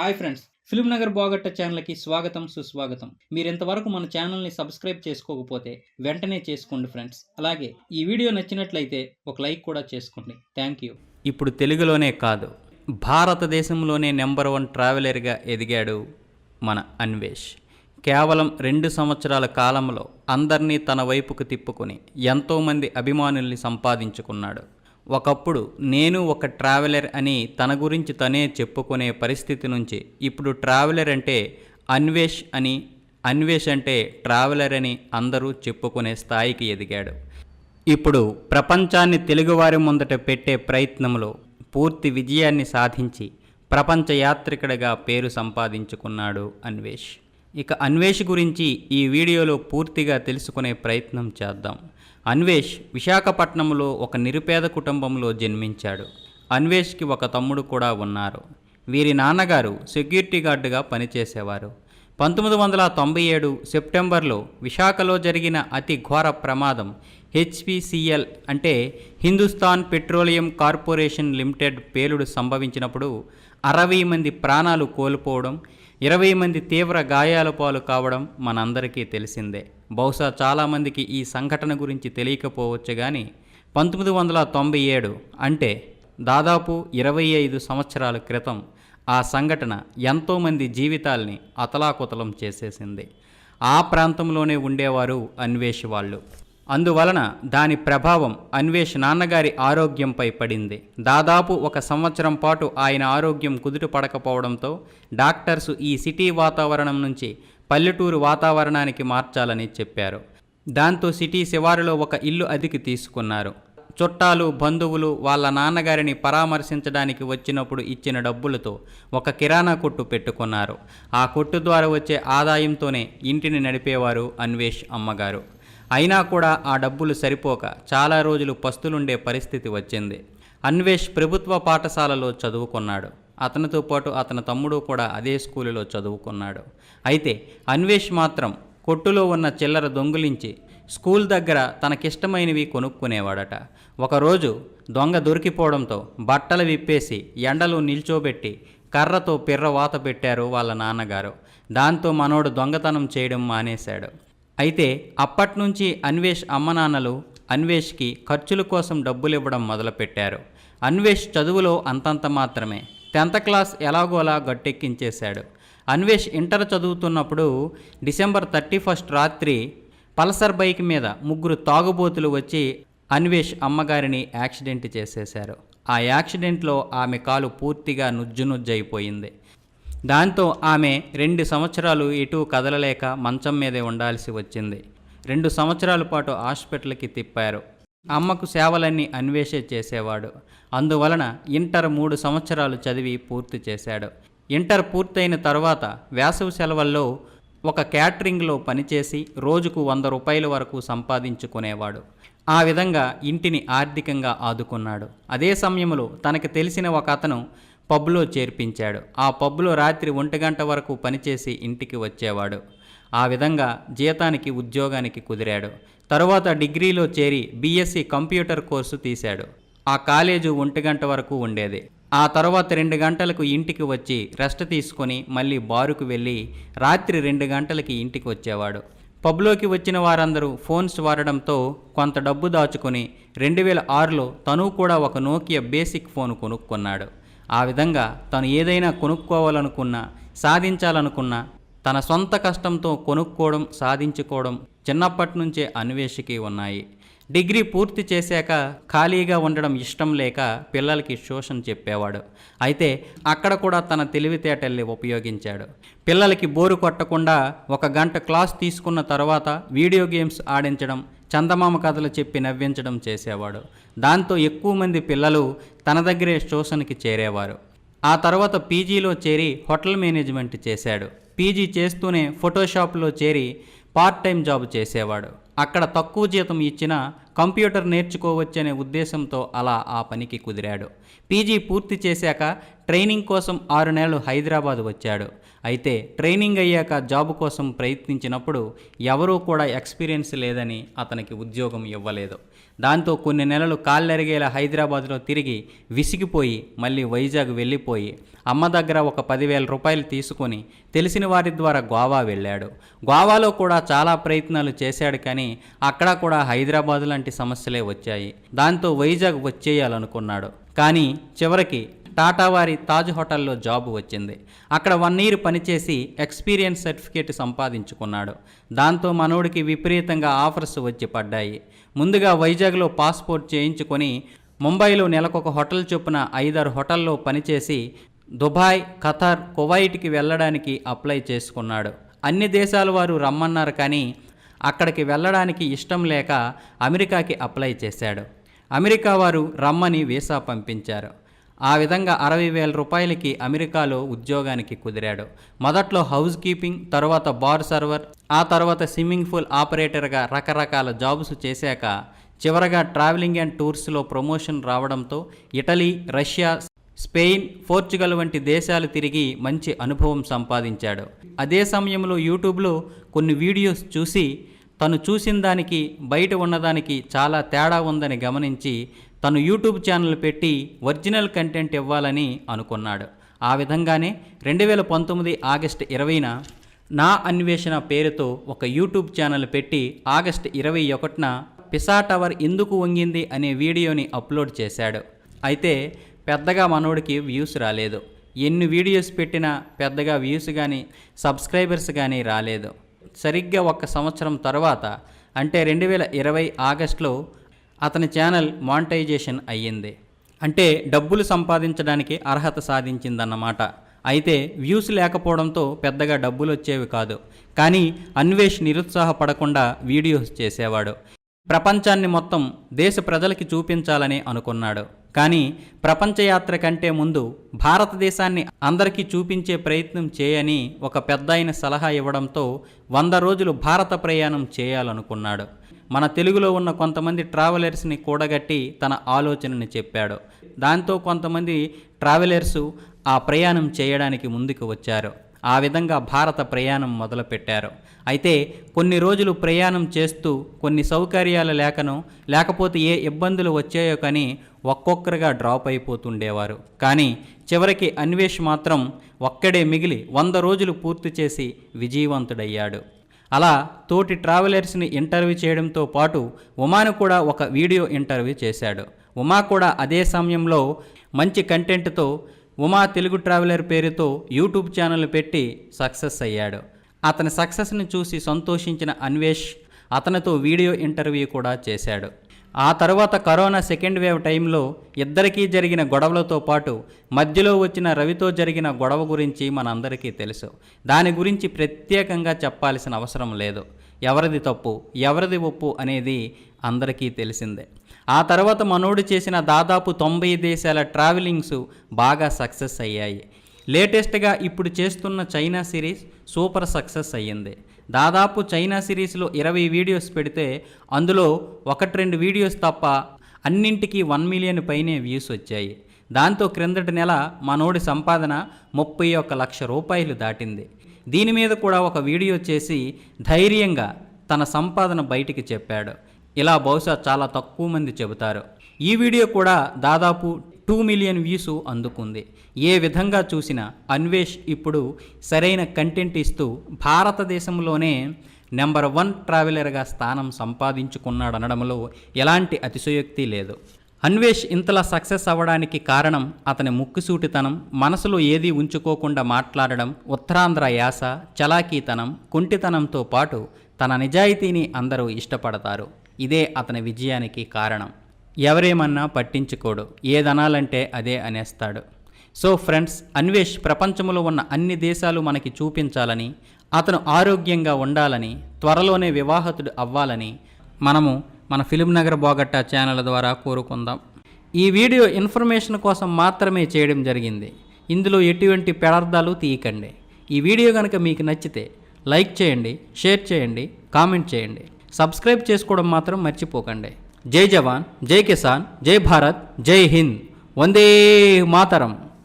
Hi friends film Nagar బాగట్ట ఛానల్కి స్వాగతం సుస్వాగతం. మీరు ఇంతవరకు మన ఛానల్ని సబ్స్క్రైబ్ చేసుకోకపోతే వెంటనే చేసుకోండి ఫ్రెండ్స్. అలాగే ఈ వీడియో నచ్చినట్లయితే ఒక లైక్ కూడా చేసుకోండి. Thank you. ఇప్పుడు తెలుగులోనే కాదు భారతదేశంలోనే నెంబర్ వన్ ట్రావెలర్గా ఎదిగాడు మన అన్వేష్. కేవలం రెండు సంవత్సరాల కాలంలో అందరినీ తన వైపుకు తిప్పుకొని ఎంతోమంది అభిమానుల్ని సంపాదించుకున్నాడు. ఒకప్పుడు నేను ఒక ట్రావెలర్ అని తన గురించి తనే చెప్పుకునే పరిస్థితి నుంచి ఇప్పుడు ట్రావెలర్ అంటే అన్వేష్ అని అన్వేష్ అంటే ట్రావెలర్ అని అందరూ చెప్పుకునే స్థాయికి ఎదిగాడు. ఇప్పుడు ప్రపంచాన్ని తెలుగువారి ముందట పెట్టే ప్రయత్నంలో పూర్తి విజయాన్ని సాధించి ప్రపంచ యాత్రికుడిగా పేరు సంపాదించుకున్నాడు అన్వేష్. ఇక అన్వేష్ గురించి ఈ వీడియోలో పూర్తిగా తెలుసుకునే ప్రయత్నం చేద్దాం. అన్వేష్ విశాఖపట్నంలో ఒక నిరుపేద కుటుంబంలో జన్మించాడు. అన్వేష్కి ఒక తమ్ముడు కూడా ఉన్నారు. వీరి నాన్నగారు సెక్యూరిటీ గార్డుగా పనిచేసేవారు. పంతొమ్మిది వందల తొంభై ఏడు సెప్టెంబర్లో విశాఖలో జరిగిన అతి ఘోర ప్రమాదం హెచ్పిసిఎల్ అంటే హిందుస్థాన్ పెట్రోలియం కార్పొరేషన్ లిమిటెడ్ పేలుడు సంభవించినప్పుడు అరవై మంది ప్రాణాలు కోల్పోవడం ఇరవై మంది తీవ్ర గాయాల పాలు కావడం మనందరికీ తెలిసిందే. బహుశా చాలామందికి ఈ సంఘటన గురించి తెలియకపోవచ్చు కానీ పంతొమ్మిది వందల తొంభై ఏడు అంటే దాదాపు ఇరవై ఐదు సంవత్సరాల క్రితం ఆ సంఘటన ఎంతోమంది జీవితాల్ని అతలాకుతలం చేసేసింది. ఆ ప్రాంతంలోనే ఉండేవారు అన్వేషి వాళ్ళు. అందువలన దాని ప్రభావం అన్వేష్ నాన్నగారి ఆరోగ్యంపై పడింది. దాదాపు ఒక సంవత్సరం పాటు ఆయన ఆరోగ్యం కుదుట పడకపోవడంతో డాక్టర్స్ ఈ సిటీ వాతావరణం నుంచి పల్లెటూరు వాతావరణానికి మార్చాలని చెప్పారు. దాంతో సిటీ శివారులో ఒక ఇల్లు అదికి తీసుకున్నారు. చుట్టాలు బంధువులు వాళ్ళ నాన్నగారిని పరామర్శించడానికి వచ్చినప్పుడు ఇచ్చిన డబ్బులతో ఒక కిరాణా కొట్టు పెట్టుకున్నారు. ఆ కొట్టు ద్వారా వచ్చే ఆదాయంతోనే ఇంటిని నడిపేవారు అన్వేష్ అమ్మగారు. అయినా కూడా ఆ డబ్బులు సరిపోక చాలా రోజులు పస్తులుండే పరిస్థితి వచ్చింది. అన్వేష్ ప్రభుత్వ పాఠశాలలో చదువుకున్నాడు. అతనితో పాటు అతని తమ్ముడు కూడా అదే స్కూలులో చదువుకున్నాడు. అయితే అన్వేష్ మాత్రం కొట్టులో ఉన్న చిల్లర దొంగిలించి స్కూల్ దగ్గర తనకిష్టమైనవి కొనుక్కునేవాడట. ఒకరోజు దొంగ దొరికిపోవడంతో బట్టలు విప్పేసి ఎండలో నిల్చోబెట్టి కర్రతో పిర్రవాత పెట్టారు వాళ్ళ నాన్నగారు. దాంతో మనోడు దొంగతనం చేయడం మానేశాడు. అయితే అప్పట్నుంచి అన్వేష్ అమ్మ నాన్నలు అన్వేష్కి ఖర్చుల కోసం డబ్బులు ఇవ్వడం మొదలుపెట్టారు. అన్వేష్ చదువులో అంతంత మాత్రమే. టెన్త్ క్లాస్ ఎలాగోలా గట్టెక్కించేశాడు. అన్వేష్ ఇంటర్ చదువుతున్నప్పుడు డిసెంబర్ థర్టీ ఫస్ట్ రాత్రి పల్సర్ బైక్ మీద ముగ్గురు తాగుబోతులు వచ్చి అన్వేష్ అమ్మగారిని యాక్సిడెంట్ చేసేశారు. ఆ యాక్సిడెంట్లో ఆమె కాలు పూర్తిగా నుజ్జునుజ్జైపోయింది దాంతో ఆమె రెండు సంవత్సరాలు ఎటూ కదలలేక మంచం మీదే ఉండాల్సి వచ్చింది. రెండు సంవత్సరాల పాటు హాస్పిటల్కి తిప్పారు. అమ్మకు సేవలన్నీ అన్వేషే చేసేవాడు. అందువలన ఇంటర్ మూడు సంవత్సరాలు చదివి పూర్తి చేశాడు. ఇంటర్ పూర్తయిన తర్వాత వేసవి సెలవుల్లో ఒక క్యాటరింగ్లో పనిచేసి రోజుకు వంద రూపాయల వరకు సంపాదించుకునేవాడు. ఆ విధంగా ఇంటిని ఆర్థికంగా ఆదుకున్నాడు. అదే సమయంలో తనకు తెలిసిన ఒక అతను పబ్లో చేర్పించాడు. ఆ పబ్లో రాత్రి ఒంటి గంట వరకు పనిచేసి ఇంటికి వచ్చేవాడు. ఆ విధంగా జీతానికి ఉద్యోగానికి కుదిరాడు. తరువాత డిగ్రీలో చేరి బీఎస్సీ కంప్యూటర్ కోర్సు తీశాడు. ఆ కాలేజు ఒంటి గంట వరకు ఉండేది. ఆ తర్వాత రెండు గంటలకు ఇంటికి వచ్చి రెస్ట్ తీసుకొని మళ్ళీ బారుకు వెళ్ళి రాత్రి రెండు గంటలకి ఇంటికి వచ్చేవాడు. పబ్లోకి వచ్చిన వారందరూ ఫోన్స్ వాడడంతో కొంత డబ్బు దాచుకుని రెండు వేల ఆరులో తను కూడా ఒక నోకియా బేసిక్ ఫోన్ కొనుక్కున్నాడు. ఆ విధంగా తను ఏదైనా కొనుక్కోవాలనుకున్నా సాధించాలనుకున్నా తన సొంత కష్టంతో కొనుక్కోవడం సాధించుకోవడం చిన్నప్పటి నుంచే అన్వేషికి ఉన్నాయి. డిగ్రీ పూర్తి చేశాక ఖాళీగా ఉండడం ఇష్టం లేక పిల్లలకి ట్యూషన్ చెప్పేవాడు. అయితే అక్కడ కూడా తన తెలివితేటల్ని ఉపయోగించాడు. పిల్లలకి బోరు కొట్టకుండా ఒక గంట క్లాస్ తీసుకున్న తర్వాత వీడియో గేమ్స్ ఆడించడం చందమామ కథలు చెప్పి నవ్వించడం చేసేవాడు. దాంతో ఎక్కువ మంది పిల్లలు తన దగ్గరే ట్యూషన్కి చేరేవారు. ఆ తర్వాత పీజీలో చేరి హోటల్ మేనేజ్మెంట్ చేశాడు. పీజీ చేస్తూనే ఫోటోషాప్లో చేరి పార్ట్ టైం జాబ్ చేసేవాడు. అక్కడ తక్కువ జీతం ఇచ్చిన కంప్యూటర్ నేర్చుకోవచ్చనే ఉద్దేశంతో అలా ఆ పనికి కుదిరాడు. పీజీ పూర్తి చేశాక ట్రైనింగ్ కోసం ఆరు నెలలు హైదరాబాద్ వచ్చాడు. అయితే ట్రైనింగ్ అయ్యాక జాబ్ కోసం ప్రయత్నించినప్పుడు ఎవరూ కూడా ఎక్స్పీరియన్స్ లేదని అతనికి ఉద్యోగం ఇవ్వలేదు. దాంతో కొన్ని నెలలు కాళ్ళెరిగేలా హైదరాబాద్లో తిరిగి విసిగిపోయి మళ్ళీ వైజాగ్ వెళ్ళిపోయి అమ్మ దగ్గర ఒక పదివేల రూపాయలు తీసుకొని తెలిసిన వారి ద్వారా గోవా వెళ్ళాడు. గోవాలో కూడా చాలా ప్రయత్నాలు చేశాడు కానీ అక్కడ కూడా హైదరాబాద్ లాంటి సమస్యలే వచ్చాయి. దాంతో వైజాగ్ వచ్చేయాలనుకున్నాడు. కానీ చివరికి టాటా వారి తాజ్ హోటల్లో జాబ్ వచ్చింది. అక్కడ వన్ ఇయర్ పనిచేసి ఎక్స్పీరియన్స్ సర్టిఫికేట్ సంపాదించుకున్నాడు. దాంతో మనోడికి విపరీతంగా ఆఫర్స్ వచ్చి పడ్డాయి. ముందుగా వైజాగ్లో పాస్పోర్ట్ చేయించుకొని ముంబైలో నెలకొక హోటల్ చొప్పున ఐదారు హోటల్లో పనిచేసి దుబాయ్ ఖతార్ కువైట్కి వెళ్ళడానికి అప్లై చేసుకున్నాడు. అన్ని దేశాల వారు రమ్మన్నారు కానీ అక్కడికి వెళ్ళడానికి ఇష్టం లేక అమెరికాకి అప్లై చేశాడు. అమెరికా వారు రమ్మని వీసా పంపించారు. ఆ విధంగా అరవై వేల రూపాయలకి అమెరికాలో ఉద్యోగానికి కుదిరాడు. మొదట్లో హౌస్ కీపింగ్ తర్వాత బార్ సర్వర్ ఆ తర్వాత స్విమ్మింగ్ పూల్ ఆపరేటర్గా రకరకాల జాబ్స్ చేశాక చివరగా ట్రావెలింగ్ అండ్ టూర్స్లో ప్రమోషన్ రావడంతో ఇటలీ రష్యా స్పెయిన్ పోర్చుగల్ వంటి దేశాలు తిరిగి మంచి అనుభవం సంపాదించాడు. అదే సమయంలో యూట్యూబ్లో కొన్ని వీడియోస్ చూసి తను చూసిన దానికి బయట ఉన్నదానికి చాలా తేడా ఉందని గమనించి తను యూట్యూబ్ ఛానల్ పెట్టి ఒరిజినల్ కంటెంట్ ఇవ్వాలని అనుకున్నాడు. ఆ విధంగానే రెండు వేల పంతొమ్మిది ఆగస్టు ఇరవైన నా అన్వేషణ పేరుతో ఒక యూట్యూబ్ ఛానల్ పెట్టి ఆగస్టు ఇరవై ఒకటిన పిసా టవర్ ఎందుకు వంగింది అనే వీడియోని అప్లోడ్ చేశాడు. అయితే పెద్దగా మనోడికి వ్యూస్ రాలేదు. ఎన్ని వీడియోస్ పెట్టినా పెద్దగా వ్యూస్ కానీ సబ్స్క్రైబర్స్ కానీ రాలేదు. సరిగ్గా ఒక సంవత్సరం తర్వాత అంటే రెండు వేల ఇరవై ఆగస్టులో అతని ఛానల్ మానిటైజేషన్ అయ్యింది. అంటే డబ్బులు సంపాదించడానికి అర్హత సాధించిందన్నమాట. అయితే వ్యూస్ లేకపోవడంతో పెద్దగా డబ్బులు వచ్చేవి కాదు. కానీ అన్వేష్ నిరుత్సాహపడకుండా వీడియోస్ చేసేవాడు. ప్రపంచాన్ని మొత్తం దేశ ప్రజలకి చూపించాలని అనుకున్నాడు. కానీ ప్రపంచయాత్ర కంటే ముందు భారతదేశాన్ని అందరికీ చూపించే ప్రయత్నం చేయని ఒక పెద్దాయన సలహా ఇవ్వడంతో వంద రోజులు భారత ప్రయాణం చేయాలనుకున్నాడు. మన తెలుగులో ఉన్న కొంతమంది ట్రావెలర్స్ని కూడగట్టి తన ఆలోచనని చెప్పాడు. దాంతో కొంతమంది ట్రావెలర్స్ ఆ ప్రయాణం చేయడానికి ముందుకు వచ్చారు. ఆ విధంగా భారత ప్రయాణం మొదలుపెట్టారు. అయితే కొన్ని రోజులు ప్రయాణం చేస్తూ కొన్ని సౌకర్యాలు లేకను లేకపోతే ఏ ఇబ్బందులు వచ్చాయో కానీ ఒక్కొక్కరుగా డ్రాప్ అయిపోతుండేవారు. కానీ చివరికి అన్వేష్ మాత్రం ఒక్కడే మిగిలి వంద రోజులు పూర్తి చేసి విజయవంతుడయ్యాడు. అలా తోటి ట్రావెలర్స్ని ఇంటర్వ్యూ చేయడంతో పాటు ఉమాను కూడా ఒక వీడియో ఇంటర్వ్యూ చేశాడు. ఉమా కూడా అదే సమయంలో మంచి కంటెంట్తో ఉమా తెలుగు ట్రావెలర్ పేరుతో యూట్యూబ్ ఛానల్ పెట్టి సక్సెస్ అయ్యాడు. అతని సక్సెస్ని చూసి సంతోషించిన అన్వేష్ అతనితో వీడియో ఇంటర్వ్యూ కూడా చేశాడు. ఆ తర్వాత కరోనా సెకండ్ వేవ్ టైంలో ఇద్దరికీ జరిగిన గొడవలతో పాటు మధ్యలో వచ్చిన రవితో జరిగిన గొడవ గురించి మనందరికీ తెలుసు. దాని గురించి ప్రత్యేకంగా చెప్పాల్సిన అవసరం లేదు. ఎవరిది తప్పు ఎవరిది ఒప్పు అనేది అందరికీ తెలిసిందే. ఆ తర్వాత మనోడు చేసిన దాదాపు తొంభై దేశాల ట్రావెలింగ్స్ బాగా సక్సెస్ అయ్యాయి. లేటెస్ట్గా ఇప్పుడు చేస్తున్న చైనా సిరీస్ సూపర్ సక్సెస్ అయ్యింది. దాదాపు చైనా సిరీస్లో ఇరవై వీడియోస్ పెడితే అందులో ఒకటి రెండు వీడియోస్ తప్ప అన్నింటికీ వన్ మిలియన్ పైనే వ్యూస్ వచ్చాయి. దాంతో క్రిందటి నెల మనోడి సంపాదన ముప్పై ఒక్క లక్ష రూపాయలు దాటింది. దీని మీద కూడా ఒక వీడియో చేసి ధైర్యంగా తన సంపాదన బయటికి చెప్పాడు. ఇలా బహుశా చాలా తక్కువ మంది చెబుతారు. ఈ వీడియో కూడా దాదాపు టూ మిలియన్ వ్యూస్ అందుకుంది. ఏ విధంగా చూసినా అన్వేష్ ఇప్పుడు సరైన కంటెంట్ ఇస్తూ భారతదేశంలోనే నెంబర్ వన్ ట్రావెలర్గా స్థానం సంపాదించుకున్నాడనడంలో ఎలాంటి అతిశయోక్తి లేదు. అన్వేష్ ఇంతలా సక్సెస్ అవ్వడానికి కారణం అతని ముక్కుసూటితనం మనసులో ఏదీ ఉంచుకోకుండా మాట్లాడడం ఉత్తరాంధ్ర యాస చలాకీతనం కుంటితనంతో పాటు తన నిజాయితీని అందరూ ఇష్టపడతారు. ఇదే అతని విజయానికి కారణం. ఎవరేమన్నా పట్టించుకోడు ఏదనాలంటే అదే అనేస్తాడు. సో ఫ్రెండ్స్ అన్వేష్ ప్రపంచంలో ఉన్న అన్ని దేశాలు మనకి చూపించాలని అతను ఆరోగ్యంగా ఉండాలని త్వరలోనే వివాహతుడు అవ్వాలని మనము మన ఫిలిం నగర్ బోగట్టా ఛానల్ ద్వారా కోరుకుందాం. ఈ వీడియో ఇన్ఫర్మేషన్ కోసం మాత్రమే చేయడం జరిగింది. ఇందులో ఎటువంటి పెడార్థాలు తీయకండి. ఈ వీడియో కనుక మీకు నచ్చితే లైక్ చేయండి షేర్ చేయండి కామెంట్ చేయండి. సబ్స్క్రైబ్ చేసుకోవడం మాత్రం మర్చిపోకండి. जय जवान जय किसान जय भारत जय हिंद वंदे मातरम।